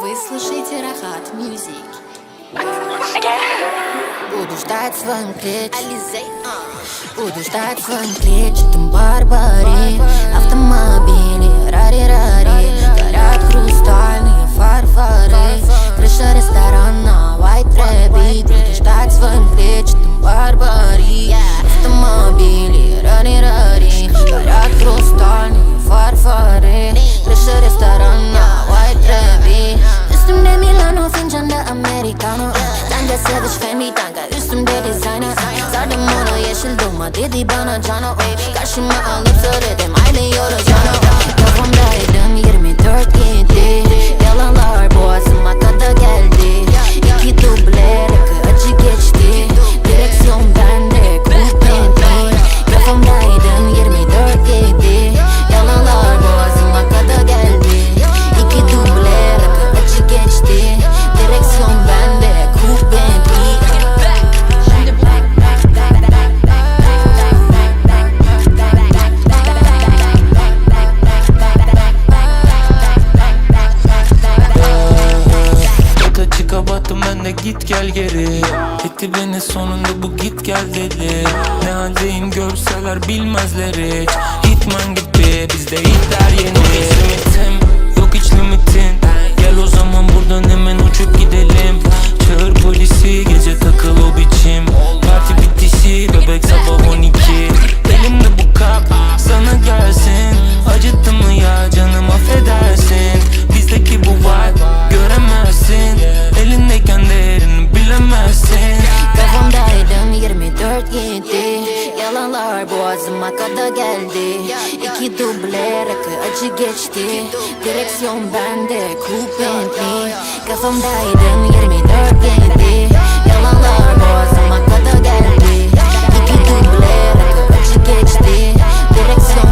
Вы слушаете Рахат Мьюзик. Буду ждать своим клетчатым а. Буду ждать своим клетчатым барбарин dolma dedi bana cano Karşıma alıp söyledim Yalanlar boğazıma kadar geldi. İki duble rakı acı geçti. Direksiyon bende kupenti Kafamdaydın 24 gitti Yalanlar boğazıma kadar geldi. İki duble rakı acı geçti. Direksiyon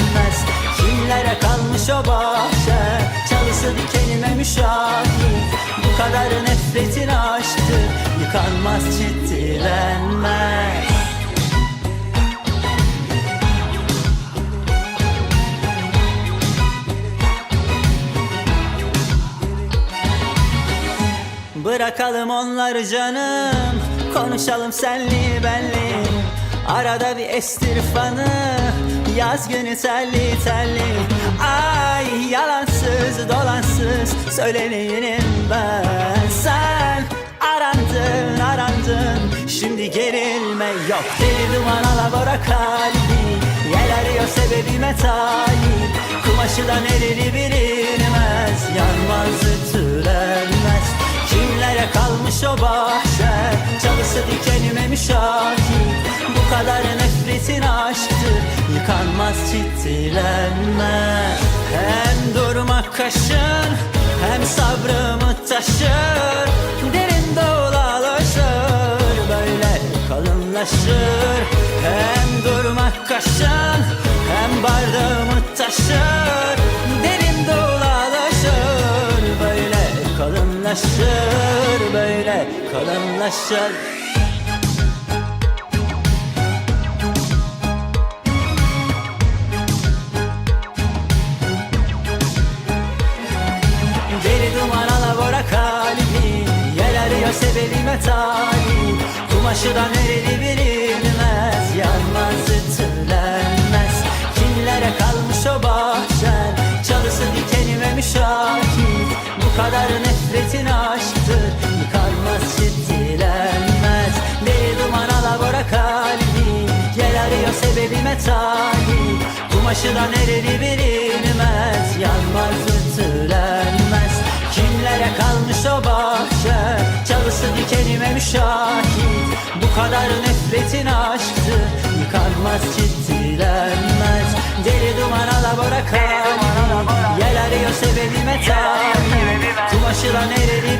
Kimlere kalmış o bahçe. Çalısı dikenime müşahit. Bu kadar nefretin aşktı Yıkanmaz ciddilenmez Bırakalım onları canım Konuşalım senli benli. Arada bir estir fanı Yaz günü telli telli Ay yalansız dolansız Söyleneyim ben. Sen arandın arandın. Şimdi gerilme yok. Deli duman alabora kalbi Yel arıyor sebebime talip. Kumaşı da nereli bilinmez. Yanmaz ütülenmez Kimlere kalmış o bahçe. Çalısı dikenime müşahit kadar nefretin aşktır Yıkanmaz çitilenmez Hem durmak kaşın Hem sabrımı taşır. Derin dağlarlaşır Böyle kalınlaşır. Hem durmak kaşın Hem bardağımı taşır kalınlaşır Deli duman alabora kalbim Yel arıyor sebebime talip Kumaşı da nereli bilinmez Yanmaz ütülenmez. Kimlere kalmış o bahçen Çalısı dikenime müşakir Bu kadar nefretin aşktır sebebime talip Kumaşı da nereli bilinmez Yanmaz ütülenmez. Kimlere kalmış o bahçe? Çalısı dikenime müşahit. Bu kadar nefretin aşktı Yıkanmaz ciddilenmez. Deli duman alabora kalbim Yel arıyor sebebime talip. Kumaşı da nereli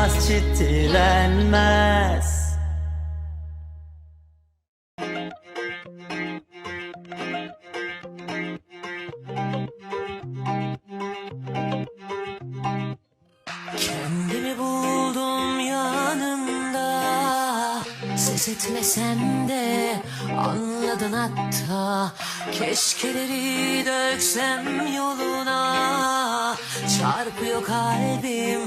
Yıkanmaz ciddilenmez Etmesem de anladın hatta. Keşkeleri döksem yoluna. Çarpıyor kalbim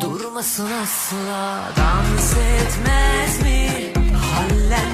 durmasın asla. Dans etmez mi? Hallenmez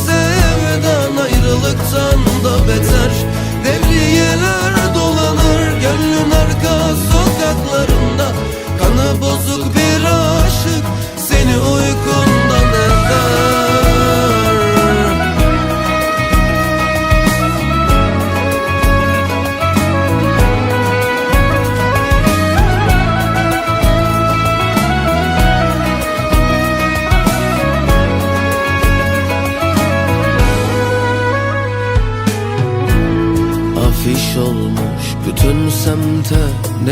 sevdan ayrılıktan da beter? Devriyeler dolanır gönlün arka sokaklarında. Kanı bozuk bir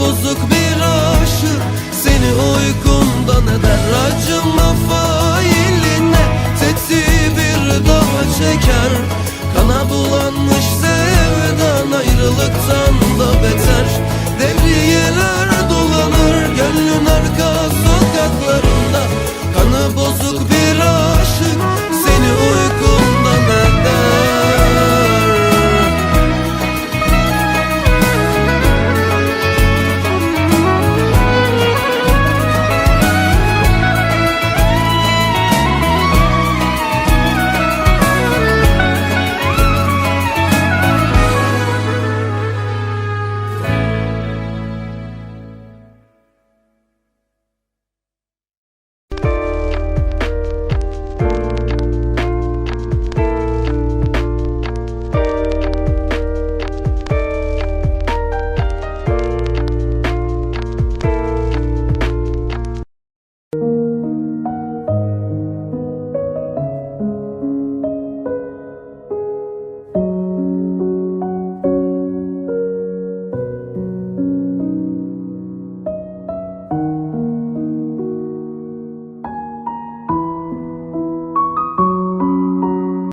bozuk bir aşık. Seni uykumdan eder acıma